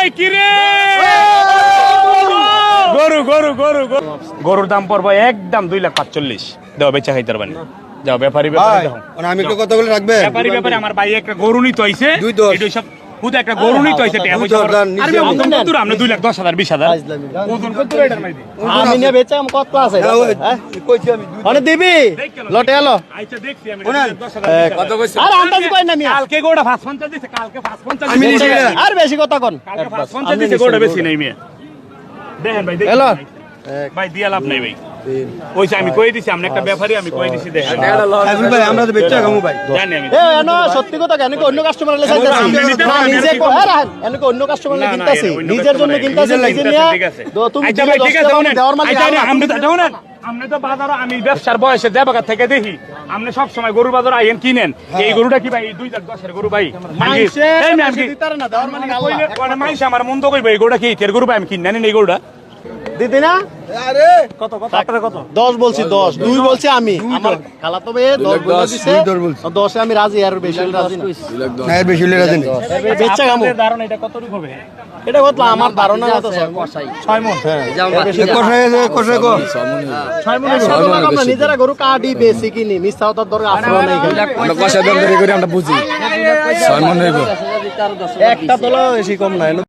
ওই কি রে? গরু গরু গরু গরু। গরুর দাম পড়ব একদম দুই লাখ পাঁচচল্লিশ। দেওয়া বেচা খাইতে পারবেন যাও ব্যাপারি ব্যাপারি ভাই মানে আমি একটু কথা বলে রাখবেন? ব্যাপারি ব্যাপারে আমার ভাই একটা গরু নিতে আইছে। দুই দশ। সব হুদা একটা গরু নিতে হইছে টাকা পয়সা আরে আমি। ওজন কত আমরা দুই লাখ দশ হাজার বিশ হাজার। ওজন কত এটার মাইদি আমি নিয়ে বেচে আমি কত আছে? হ্যাঁ, কইছি আমি দুই- অনেক দিবি? লটে এলো। আচ্ছা দেখছি আমি শোনেন, দশ হাজার, বিশ হাজার। আর আন্দাজ কই না মিয়া? কালকে গোটা পাঁচ পঞ্চাশ দিছে কালকে পাঁচ পঞ্চাশ আমি দিছে। নিছি আর বেশি কথা কোন। কালকে পাঁচ পঞ্চাশ দিছে গোটা বেশি নাই মেয়ে। দেখেন ভাই দেখেন। ভাই দিয়া লাভ নাই ভাই। ওইছে আমি কই দিছি একটা ব্যাপারী আমি কই দিছি দেখেন ভাই আমরা তো বেচা খামু ভাই জানি আমি এ এনো সত্যি কথা কেন কি অন্য কাস্টমার না নিজে কো এনো কি অন্য কাস্টমার না, না, কিনতাছি নিজের জন্য কিনতাছি নিজে নিয়া তো তুমি আচ্ছা ভাই, ঠিক আছে, দেওয়ার আচ্ছা, আমরা। তো শুনেন, আপনি তো আমি ব্যবসার বয়সে দেবাগার থেকে দেখি আপনি সব সময় গরু বাজার আইন কিনেন এই গরুটা কি ভাই এই দুই লাখ দশের গরু ভাই মাইসে এই আমি আজকে- না দেওয়ার মালিক আল্লাহ কইলে পরে আমার মন্দ কইবে এই গরুটা কি তের গরু ভাই আমি কিনে নেন এই গরুটা দিদি না আরে কত কত আপনার কত দশ বলছি দশ দুই বলছি আমি আমার খালা তো বে দশ বলে দিছে দুই দশ বলছি। দশে আমি রাজি আর বেশি রাজি না না এর বেশি রাজি নেই বেচা ধারণা এটা কতটুকু হবে এটা বললাম আমার ধারণা মতো ছয় মন কষাই কষাই কো ছয় মনে লাখ আমরা নিজেরা গরু কাটি বেশি কিনি মিথ্যা হতার দরকার আশ্রয় নেই এখানে। আমরা কষা করে আমরা বুঝি ছয় মন হইব একটা তোলা বেশি কম নাই